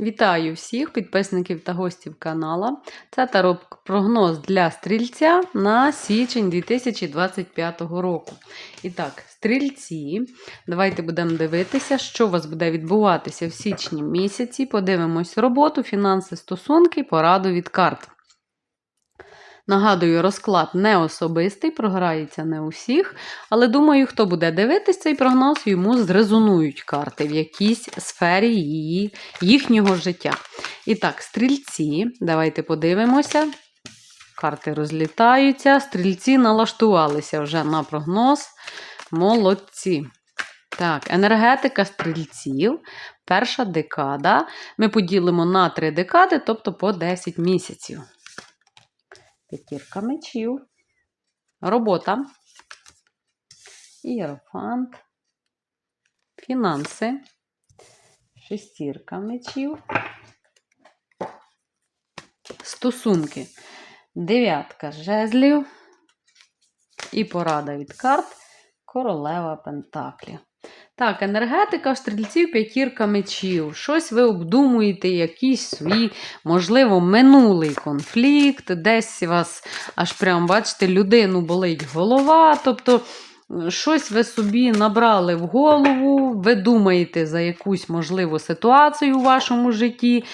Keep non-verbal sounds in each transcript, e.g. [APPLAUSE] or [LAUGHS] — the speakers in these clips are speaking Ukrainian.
Вітаю всіх підписників та гостів канала. Це тароб прогноз для стрільця на січень 2025 року. І так, стрільці, давайте будемо дивитися, що у вас буде відбуватися в січні місяці. Подивимось роботу, фінанси, стосунки, пораду від карт. Нагадую, розклад не особистий, програється не у всіх, але думаю, хто буде дивитись цей прогноз, йому зрезонують карти в якійсь сфері її, їхнього життя. І так, стрільці, давайте подивимося. Карти розлітаються, стрільці налаштувалися вже на прогноз. Молодці. Так, енергетика стрільців. Перша декада. Ми поділимо на три декади, тобто по 10 місяців. П'ятірка мечів. Робота. Іерофант. Фінанси. Шестірка мечів. Стосунки. Дев'ятка жезлів. І порада від карт. Королева Пентаклів. Так, енергетика в стрільців п'ятірка мечів. Щось ви обдумуєте, якийсь свій, можливо, минулий конфлікт, десь вас аж прям, бачите, людину болить голова. Тобто, щось ви собі набрали в голову, ви думаєте за якусь можливу ситуацію у вашому житті.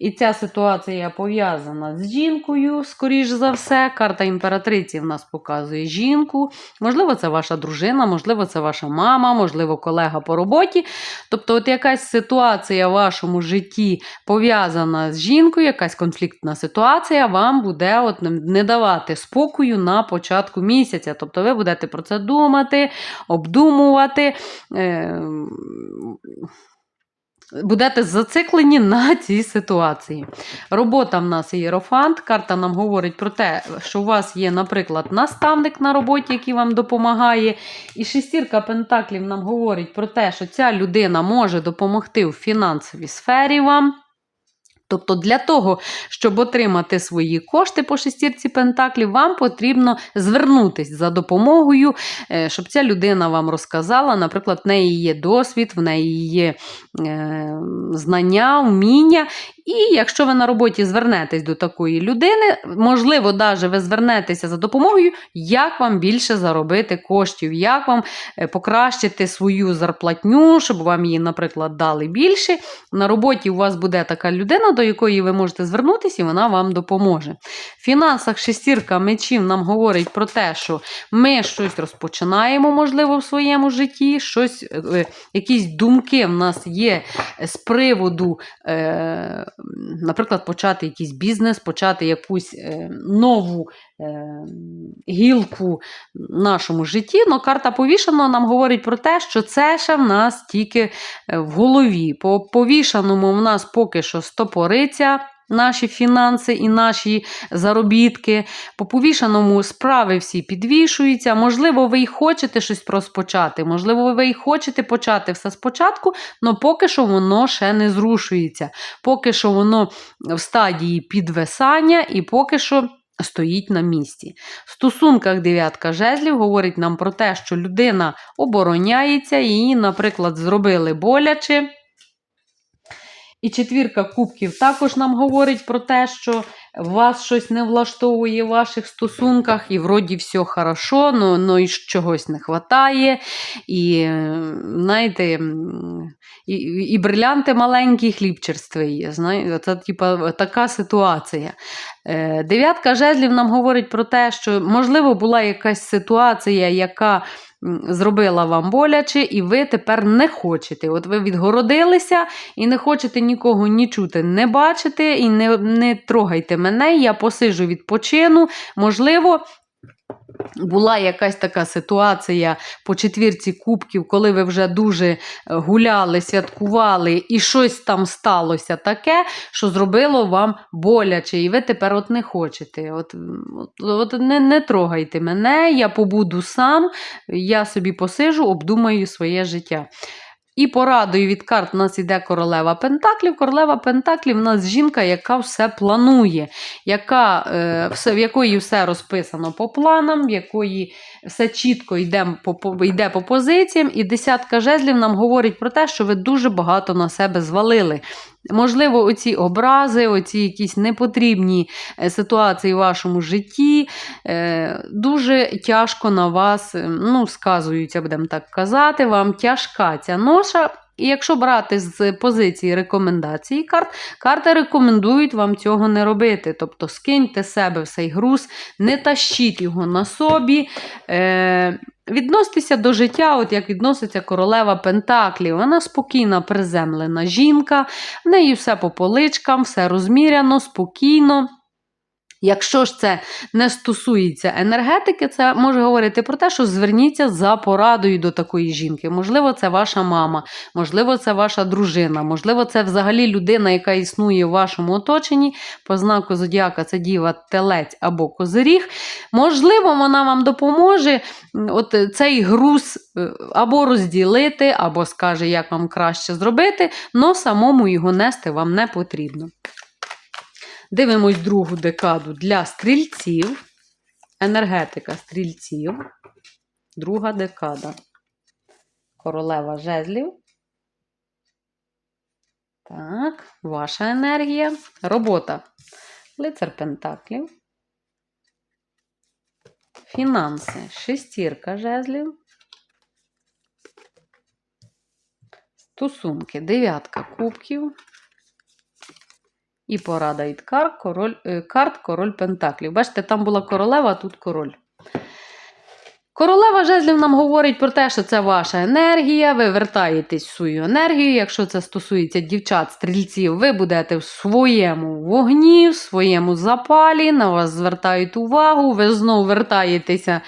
І ця ситуація пов'язана з жінкою, скоріш за все. Карта імператриці в нас показує жінку. Можливо, це ваша дружина, можливо, це ваша мама, можливо, колега по роботі. Тобто, от якась ситуація в вашому житті пов'язана з жінкою, якась конфліктна ситуація вам буде от не давати спокою на початку місяця. Тобто, ви будете про це думати, обдумувати. Е Будете зациклені на цій ситуації. Робота в нас єрофант. Карта нам говорить про те, що у вас є, наприклад, наставник на роботі, який вам допомагає. І шестірка пентаклів нам говорить про те, що ця людина може допомогти в фінансовій сфері вам. Тобто для того, щоб отримати свої кошти по шестірці пентаклів, вам потрібно звернутися за допомогою, е, щоб ця людина вам розказала. Наприклад, в неї є досвід, в неї є е, знання, вміння. І якщо ви на роботі звернетесь до такої людини, можливо, навіть ви звернетеся за допомогою, як вам більше заробити коштів, як вам е, покращити свою зарплатню, щоб вам її, наприклад, дали більше. На роботі у вас буде така людина, до якої ви можете звернутися, і вона вам допоможе. В фінансах шестірка мечів нам говорить про те, що ми щось розпочинаємо, можливо, в своєму житті, щось, е, якісь думки в нас є з приводу. Наприклад, почати якийсь бізнес, почати якусь е, нову е, гілку в нашому житті. Но карта повішаного нам говорить про те, що це ще в нас тільки е, в голові. По повішаному в нас поки що стопориця наші фінанси і наші заробітки. По повішаному справи всі підвішуються. Можливо, ви й хочете щось розпочати, можливо, ви й хочете почати все спочатку, але поки що воно ще не зрушується. Поки що воно в стадії підвисання і поки що. Стоїть на місці. В стосунках дев'ятка жезлів говорить нам про те, що людина обороняється, її, наприклад, зробили боляче. І четвірка кубків. Також нам говорить про те, що вас щось не влаштовує в ваших стосунках, і вроді все хорошо, но, но і чогось не вистачає. І, знаєте, і, і брилянти маленькі, хліб черствий. Знаєте, Це типа, така ситуація. Е, дев'ятка жезлів нам говорить про те, що, можливо, була якась ситуація, яка зробила вам боляче, і ви тепер не хочете. От ви відгородилися і не хочете нікого ні чути, не бачити, і не, не трогайте мене, я посижу відпочину. Можливо, була якась така ситуація по четвірці кубків, коли ви вже дуже е, гуляли, святкували, і щось там сталося таке, що зробило вам боляче, і ви тепер от не хочете. От, от, от не, не трогайте мене, я побуду сам, я собі посижу, обдумаю своє життя. І порадою від карт у нас йде королева Пентаклів. Королева Пентаклів в нас жінка, яка все планує, яка, е, в якої все розписано по планам, в якої все чітко йде по, йде по позиціям, і десятка жезлів нам говорить про те, що ви дуже багато на себе звалили. Можливо, оці образи, оці якісь непотрібні е, ситуації в вашому житті е, дуже тяжко на вас е, ну, сказуються, будемо так казати. Вам тяжка ця ноша. І якщо брати з позиції рекомендації карт, карти рекомендують вам цього не робити. Тобто скиньте себе цей груз, не тащіть його на собі. Е, Відносьтеся до життя, от як відноситься королева Пентаклів. Вона спокійна, приземлена жінка, в неї все по поличкам, все розміряно, спокійно. Якщо ж це не стосується енергетики, це може говорити про те, що зверніться за порадою до такої жінки. Можливо, це ваша мама, можливо, це ваша дружина, можливо, це взагалі людина, яка існує в вашому оточенні. По знаку зодіака це діва, телець або козиріг. Можливо, вона вам допоможе от цей груз е, або розділити, або скаже, як вам краще зробити, але самому його нести вам не потрібно. Дивимось другу декаду для стрільців. Енергетика стрільців. Друга декада. Королева жезлів. Так, ваша енергія. Робота. Лицар Пентаклів. Фінанси. Шестірка жезлів. Стосунки. Дев'ятка кубків. І порада від карт король, е, карт король Пентаклів. Бачите, там була королева, а тут король. Королева жезлів нам говорить про те, що це ваша енергія, ви вертаєтесь в свою енергію. Якщо це стосується дівчат, стрільців, ви будете в своєму вогні, в своєму запалі, на вас звертають увагу, ви знову вертаєтеся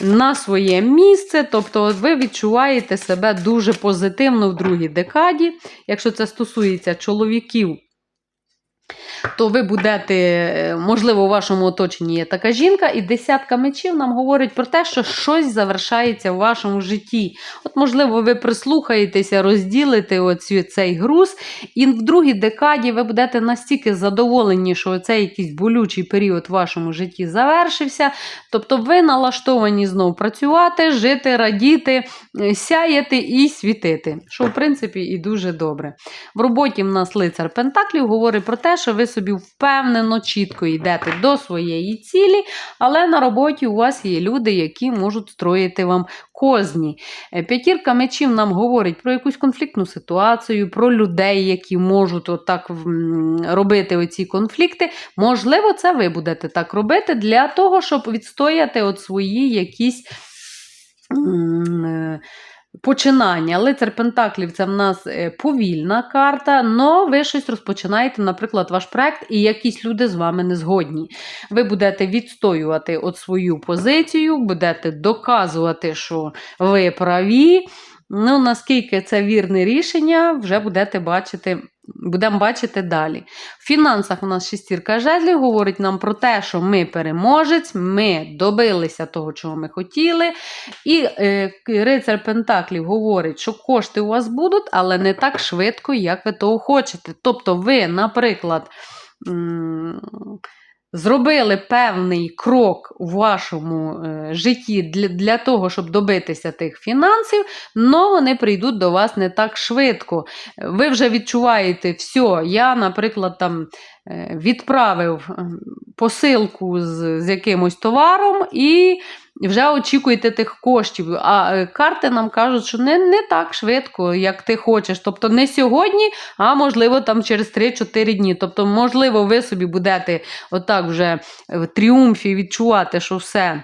на своє місце. Тобто, ви відчуваєте себе дуже позитивно в другій декаді. Якщо це стосується чоловіків, то ви будете, е, можливо, у вашому оточенні є така жінка, і десятка мечів нам говорить про те, що щось завершається в вашому житті. От, можливо, ви прислухаєтеся, розділите оцю, цей груз, і в другій декаді ви будете настільки задоволені, що цей якийсь болючий період в вашому житті завершився. Тобто ви налаштовані знову працювати, жити, радіти, е, сяяти і світити. Що, в принципі, і дуже добре. В роботі в нас лицар Пентаклів говорить про те, що ви собі впевнено, чітко йдете до своєї цілі, але на роботі у вас є люди, які можуть строїти вам козні. Е, П'ятірка мечів нам говорить про якусь конфліктну ситуацію, про людей, які можуть отак робити оці конфлікти. Можливо, це ви будете так робити для того, щоб відстояти от свої якісь. Починання. Лицар Пентаклів це в нас е, повільна карта, але ви щось розпочинаєте, наприклад, ваш проект, і якісь люди з вами не згодні. Ви будете відстоювати от свою позицію, будете доказувати, що ви праві. Ну, наскільки це вірне рішення, вже будете бачити. Будемо бачити далі. В фінансах у нас шестірка жезлів говорить нам про те, що ми переможець, ми добилися того, чого ми хотіли. І е, рицар Пентаклів говорить, що кошти у вас будуть, але не так швидко, як ви того хочете. Тобто, ви, наприклад, м- зробили певний крок у вашому е, житті для, для того, щоб добитися тих фінансів, але вони прийдуть до вас не так швидко. Ви вже відчуваєте, все, я, наприклад, там е, відправив е, посилку з, з якимось товаром і вже очікуєте тих коштів. А е, карти нам кажуть, що не, не так швидко, як ти хочеш. Тобто не сьогодні, а можливо там через 3-4 дні. Тобто, можливо, ви собі будете отак вже в тріумфі відчувати, що все.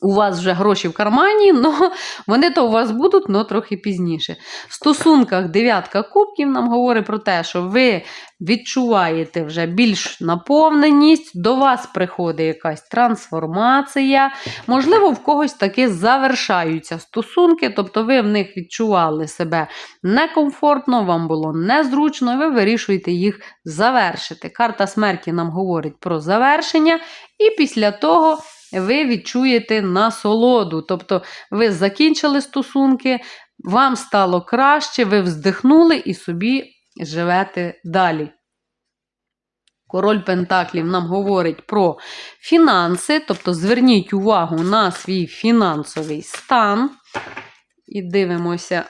У вас вже гроші в кармані, [LAUGHS] але вони то у вас будуть, але трохи пізніше. В стосунках дев'ятка кубків нам говорить про те, що ви відчуваєте вже більш наповненість, до вас приходить якась трансформація. Можливо, в когось таки завершаються стосунки, тобто ви в них відчували себе некомфортно, вам було незручно, і ви вирішуєте їх завершити. Карта смерті нам говорить про завершення, і після того ви відчуєте насолоду. Тобто ви закінчили стосунки, вам стало краще, ви вздихнули і собі живете далі. Король Пентаклів нам говорить про фінанси, тобто зверніть увагу на свій фінансовий стан. І дивимося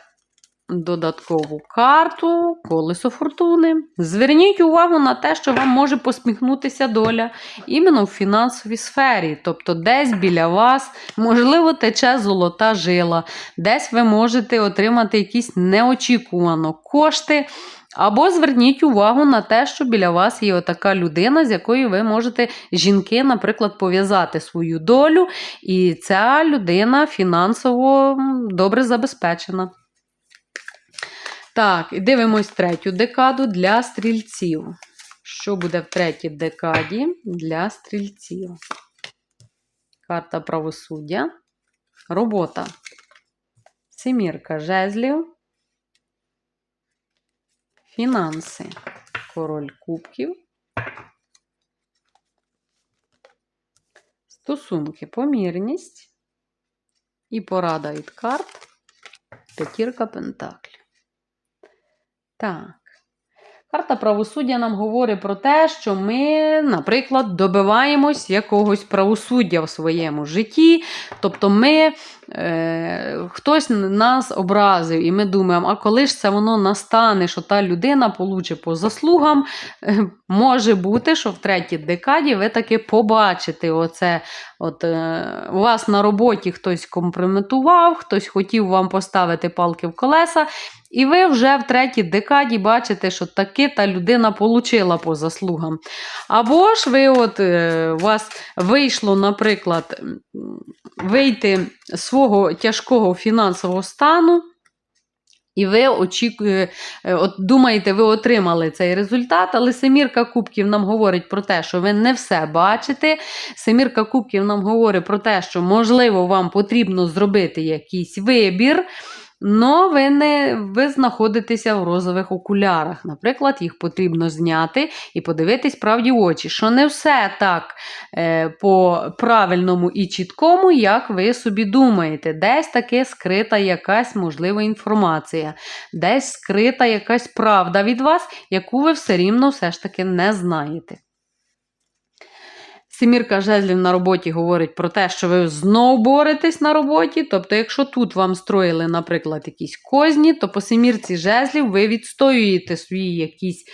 додаткову карту, колесо фортуни. Зверніть увагу на те, що вам може посміхнутися доля іменно в фінансовій сфері. Тобто, десь біля вас, можливо, тече золота жила, десь ви можете отримати якісь неочікувано кошти. Або зверніть увагу на те, що біля вас є отака людина, з якою ви можете жінки, наприклад, пов'язати свою долю, і ця людина фінансово добре забезпечена. Так, і дивимось третю декаду для стрільців. Що буде в третій декаді для стрільців? Карта правосуддя. Робота. Семірка жезлів. Фінанси. Король кубків. Стосунки, помірність. І порада від карт. П'ятірка пентаклів. Так. Карта правосуддя нам говорить про те, що ми, наприклад, добиваємось якогось правосуддя в своєму житті. Тобто ми, е, хтось нас образив, і ми думаємо, а коли ж це воно настане, що та людина получить по заслугам, Е, може бути, що в третій декаді ви таки побачите оце. От, е, вас на роботі хтось компрометував, хтось хотів вам поставити палки в колеса, і ви вже в третій декаді бачите, що таки та людина получила по заслугам. Або ж ви от, е, у вас вийшло, наприклад, вийти з свого тяжкого фінансового стану. І ви очікує, е, от думаєте, ви отримали цей результат, але Семірка Кубків нам говорить про те, що ви не все бачите. Семірка Кубків нам говорить про те, що, можливо, вам потрібно зробити якийсь вибір. Но ви не ви знаходитеся в розових окулярах. Наприклад, їх потрібно зняти і подивитись правді в очі, що не все так е, по правильному і чіткому, як ви собі думаєте. Десь таки скрита якась можлива інформація, десь скрита якась правда від вас, яку ви все рівно все ж таки не знаєте. Семірка жезлів на роботі говорить про те, що ви знов боретесь на роботі. Тобто, якщо тут вам строїли, наприклад, якісь козні, то по семірці жезлів ви відстоюєте свої якісь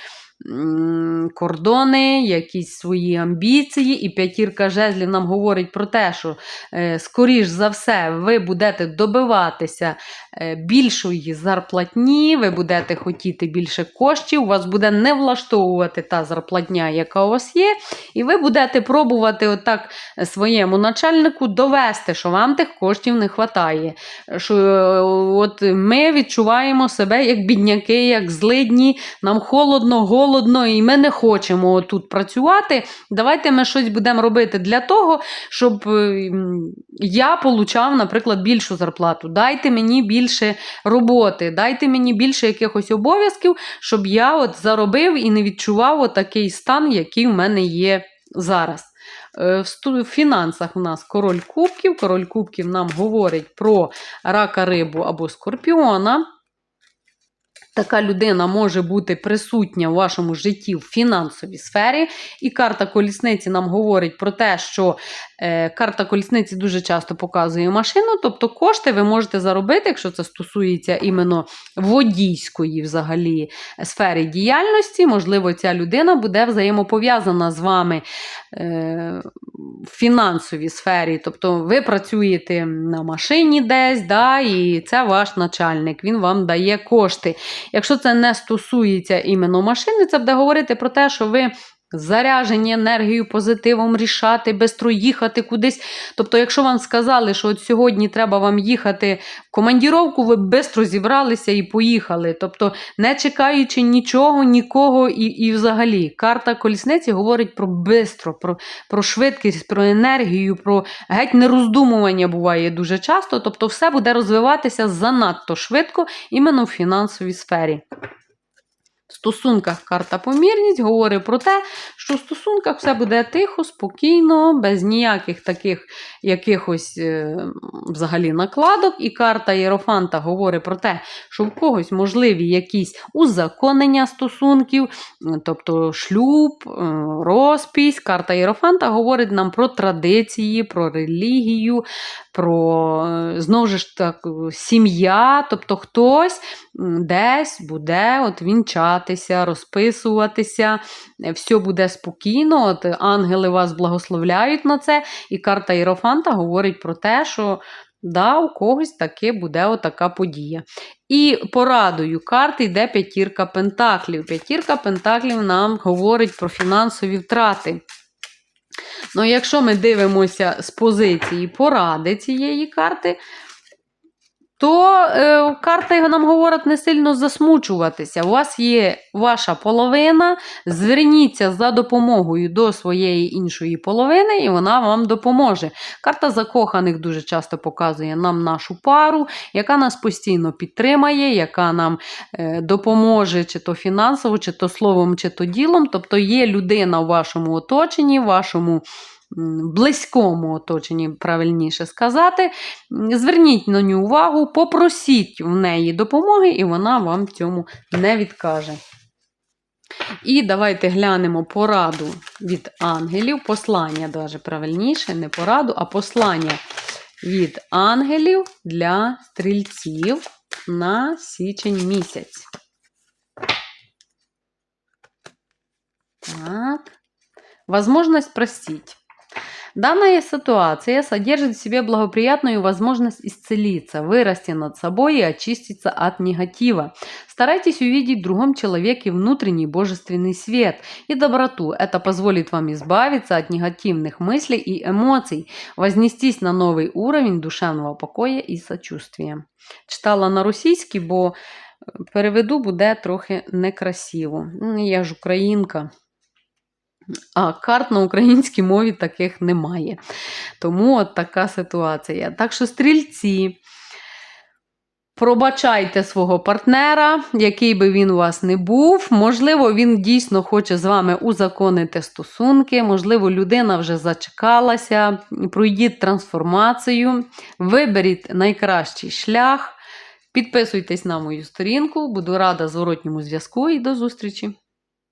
кордони, якісь свої амбіції. І п'ятірка жезлів нам говорить про те, що, е, скоріш за все, ви будете добиватися е, більшої зарплатні, ви будете хотіти більше коштів, вас буде не влаштовувати та зарплатня, яка у вас є, і ви будете пробувати отак своєму начальнику довести, що вам тих коштів не вистачає. Що е, от ми відчуваємо себе як бідняки, як злидні, нам холодно, голодно, і ми не хочемо тут працювати. Давайте ми щось будемо робити для того, щоб е, я получав, наприклад, більшу зарплату. Дайте мені більше роботи, дайте мені більше якихось обов'язків, щоб я от заробив і не відчував отакий стан, який в мене є зараз. Е, в фінансах у нас король кубків. Король кубків нам говорить про рака рибу або скорпіона. Така людина може бути присутня у вашому житті в фінансовій сфері. І карта колісниці нам говорить про те, що е, карта колісниці дуже часто показує машину, тобто кошти ви можете заробити, якщо це стосується іменно водійської взагалі сфери діяльності. Можливо, ця людина буде взаємопов'язана з вами е, в фінансовій сфері. Тобто ви працюєте на машині десь, да, і це ваш начальник, він вам дає кошти. Якщо це не стосується іменно машини, це буде говорити про те, що ви заряжені енергією, позитивом рішати, бистро їхати кудись. Тобто, якщо вам сказали, що от сьогодні треба вам їхати в командіровку, ви бистро зібралися і поїхали. Тобто, не чекаючи нічого, нікого і, і взагалі. Карта колісниці говорить про бистро, про, про швидкість, про енергію, про геть нероздумування буває дуже часто. Тобто, все буде розвиватися занадто швидко іменно в фінансовій сфері. Стосунках карта помірність говорить про те, що в стосунках все буде тихо, спокійно, без ніяких таких якихось е, взагалі накладок. І карта Єрофанта говорить про те, що в когось можливі якісь узаконення стосунків, тобто шлюб, е, розпись. Карта Єрофанта говорить нам про традиції, про релігію, про е, знову ж так, сім'я, тобто хтось десь буде от вінчатися, розписуватися, е, все буде спокійно. От ангели вас благословляють на це. І карта Єрофанта говорить про те, що да, у когось таки буде отака подія. І порадою карти йде п'ятірка пентаклів. П'ятірка пентаклів нам говорить про фінансові втрати. Ну, якщо ми дивимося з позиції поради цієї карти, то е, карта нам говорить не сильно засмучуватися. У вас є ваша половина, зверніться за допомогою до своєї іншої половини, і вона вам допоможе. Карта закоханих дуже часто показує нам нашу пару, яка нас постійно підтримає, яка нам е, допоможе чи то фінансово, чи то словом, чи то ділом. Тобто є людина в вашому оточенні, в вашому близькому оточенні, правильніше сказати. Зверніть на нього увагу, попросіть в неї допомоги, і вона вам цьому не відкаже. І давайте глянемо пораду від ангелів. Послання, даже правильніше, не пораду, а послання від ангелів для стрільців на січень місяць. Так. Возможность простить. Данная ситуация содержит в себе благоприятную возможность исцелиться, вырасти над собой и очиститься от негатива. Старайтесь увидеть в другом человеке внутренний божественный свет и доброту. Это позволит вам избавиться от негативных мыслей и эмоций, вознестись на новый уровень душевного покоя и сочувствия. Читала на російській, бо е, переведу буде трохи некрасиво. М, Я ж українка. А карт на українській мові таких немає. Тому от така ситуація. Так що стрільці. Пробачайте свого партнера, який би він у вас не був. Можливо, він дійсно хоче з вами узаконити стосунки, можливо, людина вже зачекалася. Пройдіть трансформацію, виберіть найкращий шлях. Підписуйтесь на мою сторінку, буду рада зворотньому зв'язку і до зустрічі!